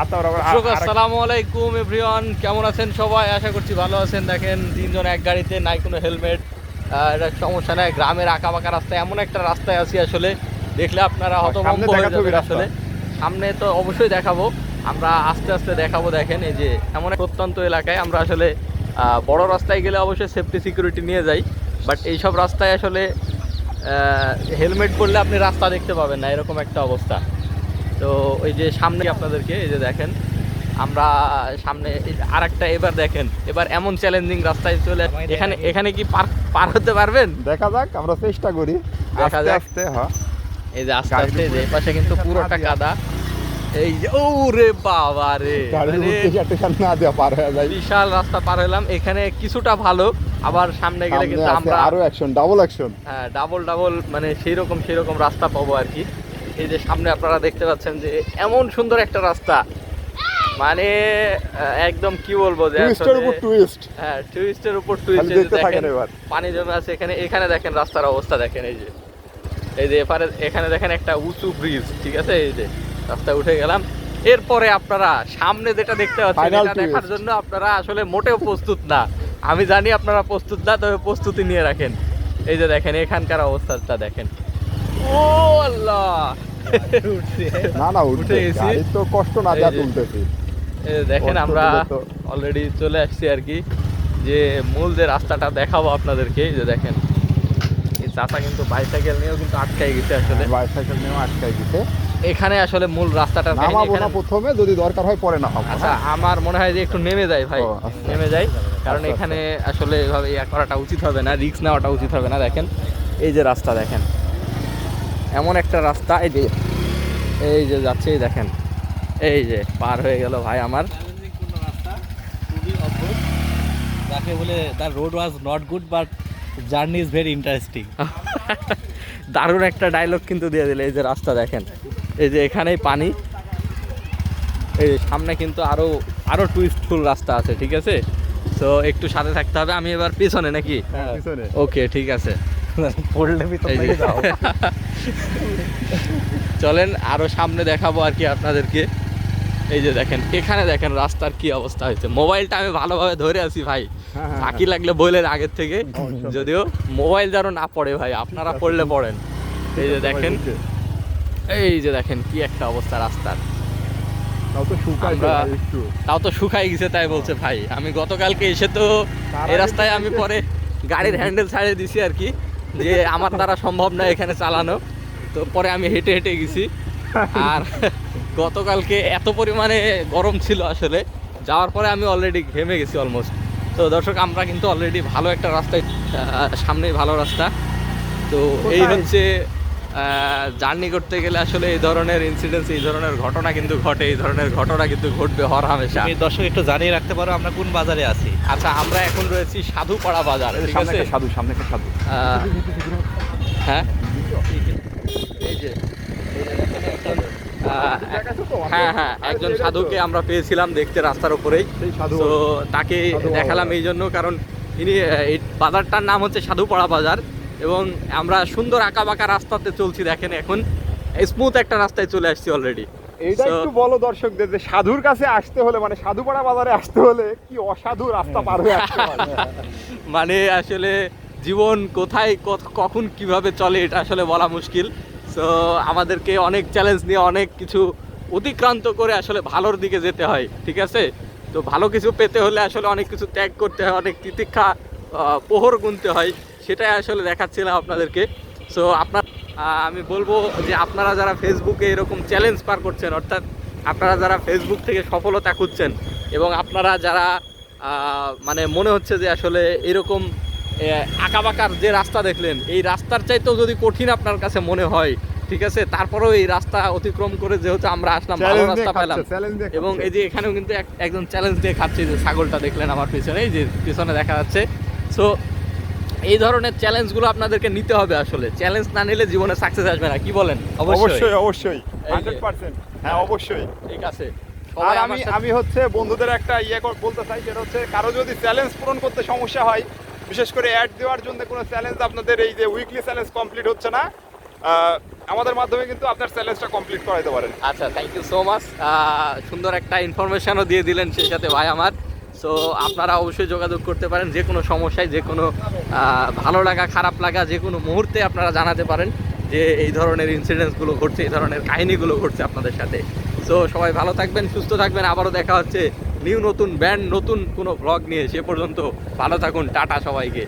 আতার আসসালামু আলাইকুম এভরিওয়ান। কেমন আছেন সবাই? আশা করছি ভালো আছেন। দেখেন তিনজন এক গাড়িতে নাই কোনো হেলমেট। এটা সমস্যা নাই গ্রামের আঁকা বাঁকা রাস্তায় এমন একটা রাস্তায় আছি আসলে। দেখলে আপনারা হতভম্ব সামনে হয়ে যাবেন আসলে। সামনে তো অবশ্যই দেখাবো। আমরা আস্তে আস্তে দেখাবো দেখেন এই যে এমন এক প্রত্যন্ত এলাকায় আমরা আসলে আহ, বড় রাস্তায় গেলে অবশ্যই সেফটি সিকিউরিটি নিয়ে যাই। বাট এইসব রাস্তায় আসলে হেলমেট পরলে আপনি রাস্তা দেখতে পাবেন না এরকম একটা অবস্থা। তো ওই যে সামনে আপনাদেরকে এই যে দেখেন আমরা সামনে আর একটা এবার দেখেন এবার এমন চ্যালেঞ্জিং রাস্তায় চলে এখানে এখানে কি পার পার হতে পারবেন? দেখা যাক আমরা চেষ্টা করি। দেখা যাক। আস্তে হ্যাঁ। এই যে আস্তে আস্তে যে পাশে কিন্তু পুরোটা কাদা। এই যে ও রে বাবা রে মানে বিশাল রাস্তা পার হলাম। এখানে কিছুটা ভালো আবার সামনে গেলে কিন্তু আমরা আরও অ্যাকশন ডাবল অ্যাকশন হ্যাঁ ডাবল ডাবল মানে সেই রকম সেই রকম রাস্তা পাবো আর কি। এই যে সামনে আপনারা দেখতে পাচ্ছেন যে এমন সুন্দর একটা রাস্তা। মানে একদম কি বলব যে টুইস্টের উপর টুইস্ট হ্যাঁ টুইস্টের উপর টুইস্ট দেখতে থাকেন এবার। পানি জমে আছে এখানে। এখানে দেখেন রাস্তার অবস্থা দেখেন এই যে। এই যে এপারে এখানে দেখেন একটা উঁচু ব্রিজ ঠিক আছে? এই যে রাস্তা উঠে গেলাম। এরপরে আপনারা সামনে যেটা দেখতে পাচ্ছেন এটা দেখার জন্য আপনারা আসলে মোটেও প্রস্তুত না। আমি জানি আপনারা প্রস্তুত না তবে প্রস্তুতি নিয়ে রাখেন। এই যে দেখেন এখানকার অবস্থাটা দেখেন। ও আল্লাহ। না না উঠে গেছি। তো কষ্ট না যা। তুলতেছি। দেখেন আমরা অলরেডি চলে আসছি আর কি। যে মূল যে রাস্তাটা দেখাবো আপনাদেরকে যে দেখেন। এই চাচা কিন্তু বাইসাইকেল নিয়েও কিন্তু আটকাই গেছে আসলে। বাইসাইকেল নিয়ে আটকাই দিতে এখানে আসলে মূল রাস্তাটা এখানে- প্রথমে যদি দরকার হয় পরে না হবে আচ্ছা আমার মনে হয় যে একটু নেমে যায় ভাই। আচ্ছা। নেমে যায় কারণ আচ্ছা, এখানে আসলে এভাবে ইয়া করাটা উচিত হবে না রিস্ক নেওয়াটা উচিত হবে না দেখেন। এই যে রাস্তা দেখেন। এমন একটা রাস্তা এই যে এই যে যাচ্ছে এই দেখেন। এই যে পার হয়ে গেল ভাই আমার। যাকে বলে the road was not good but journey is very interesting দারুণ একটা ডায়লগ কিন্তু দিয়ে দিলে এই যে রাস্তা দেখেন। এই যে এখানেই পানি। এই যে সামনে কিন্তু আরও আরও টুইস্টফুল রাস্তা আছে ঠিক আছে? তো একটু সাথে থাকতে হবে। আমি এবার পিছনে নাকি? হ্যাঁ, পিছনে। ওকে ঠিক আছে। পড়লে যাও। চলেন আরও সামনে দেখাবো আর কি আপনাদেরকে। এই যে দেখেন এখানে দেখেন রাস্তার কি অবস্থা হয়েছে। মোবাইলটা আমি ভালোভাবে ধরে আছি ভাই। হ্যাঁ, হ্যাঁ, বাকি লাগলে বললেন আগের থেকে। যদিও মোবাইল যেন না পড়ে ভাই আপনারা পড়লে পড়েন। এই যে দেখেন। এই যে দেখেন কি একটা অবস্থা রাস্তার। তাও তো শুকাই গেছে তাই বলছে ভাই। আমি গতকালকে এসে তো এই রাস্তায় আমি পরে গাড়ির হ্যান্ডেল ছাড়িয়ে দিছি আর কি। যে আমার দ্বারা সম্ভব না এখানে চালানো। তো পরে আমি হেঁটে হেঁটে গেছি। আর গতকালকে এত পরিমাণে গরম ছিল আসলে। যাওয়ার পরে আমি অলরেডি ঘেমে গেছি অলমোস্ট তো দর্শক আমরা কিন্তু অলরেডি ভালো একটা রাস্তায় সামনেই ভালো রাস্তা। তো এই হচ্ছে জার্নি করতে গেলে আসলে এই ধরনের ইনসিডেন্স এই ধরনের ঘটনা কিন্তু ঘটে এই ধরনের ঘটনা কিন্তু ঘটবে হর হামেশা। তুমি দর্শক একটু জানিয়ে রাখতে পারো আমরা কোন বাজারে আছি? আচ্ছা আমরা এখন রয়েছি সাধুপাড়া বাজার সামনে সাধু সামনে একটা সাধু। হ্যাঁ? এই যে হ্যাঁ হ্যাঁ একজন সাধুকে আমরা পেয়েছিলাম দেখতে রাস্তার উপরেই। সাধু। তো তাকে দেখালাম এই জন্য কারণ ইনি এই বাজারটার নাম হচ্ছে সাধুপাড়া বাজার। এবং আমরা সুন্দর আঁকা বাঁকা রাস্তাতে চলছি দেখেন এখন। স্মুথ একটা রাস্তায় চলে আসছি অলরেডি এইটা একটু বলো দর্শকদের যে সাধুর কাছে আসতে হলে মানে সাধুপাড়া বাজারে আসতে হলে কি অসাধু রাস্তা পার হয়ে মানে আসলে জীবন কোথায় কখন কীভাবে চলে এটা আসলে বলা মুশকিল। সো আমাদেরকে অনেক চ্যালেঞ্জ নিয়ে অনেক কিছু অতিক্রান্ত করে আসলে ভালোর দিকে যেতে হয় ঠিক আছে? তো ভালো কিছু পেতে হলে আসলে অনেক কিছু ত্যাগ করতে হয় অনেক তিতিক্ষা পোহর গুনতে হয়। সেটাই আসলে দেখাচ্ছিলাম আপনাদেরকে। সো আপনার আমি বলব যে আপনারা যারা ফেসবুকে এরকম চ্যালেঞ্জ পার করছেন অর্থাৎ আপনারা যারা ফেসবুক থেকে সফলতা খুঁজছেন এবং আপনারা যারা মানে মনে হচ্ছে যে আসলে এরকম আঁকা বাঁকার যে রাস্তা দেখলেন এই রাস্তার চাইতেও যদি কঠিন আপনার কাছে মনে হয় ঠিক আছে তারপরেও এই রাস্তা অতিক্রম করে যেহেতু আমরা আসলাম ভালো রাস্তা পেলাম। চ্যালেঞ্জ এবং এই যে এখানেও কিন্তু এক- একজন চ্যালেঞ্জ দিয়ে খাচ্ছে যে ছাগলটা দেখলেন আমার পিছনে এই যে পিছনে দেখা যাচ্ছে। সো এই ধরনের চ্যালেঞ্জগুলো আপনাদেরকে নিতে হবে আসলে। চ্যালেঞ্জ না নিলে জীবনে সাকসেস আসবে না কি বলেন? অবশ্যই। অবশ্যই হান্ড্রেড পার্সেন্ট হ্যাঁ অবশ্যই। ঠিক আছে। আর আমি আমি হচ্ছে বন্ধুদের একটা ইয়ে বলতে চাই সেটা হচ্ছে কারও যদি চ্যালেঞ্জ পূরণ করতে সমস্যা হয় বিশেষ করে অ্যাড দেওয়ার জন্য কোনো চ্যালেঞ্জ আপনাদের এই যে উইকলি চ্যালেঞ্জ কমপ্লিট হচ্ছে না আমাদের মাধ্যমে কিন্তু আপনার চ্যালেঞ্জটা কমপ্লিট করাইতে পারেন। আচ্ছা থ্যাংক ইউ সো মাচ সুন্দর একটা ইনফরমেশনও দিয়ে দিলেন সেই সাথে ভাই আমার। সো আপনারা অবশ্যই যোগাযোগ করতে পারেন, যে কোনো সমস্যায়, যে কোনো ভালো লাগা, খারাপ লাগা, যে কোনো মুহূর্তে আপনারা জানাতে পারেন যে এই ধরনের ইনসিডেন্টসগুলো ঘটছে, এই ধরনের কাহিনিগুলো ঘটছে আপনাদের সাথে। সো সবাই ভালো থাকবেন, সুস্থ থাকবেন। আবারও দেখা হচ্ছে নিউ নতুন ব্যান্ড, নতুন কোনো ব্লগ নিয়ে। সে পর্যন্ত ভালো থাকুন। টাটা সবাইকে।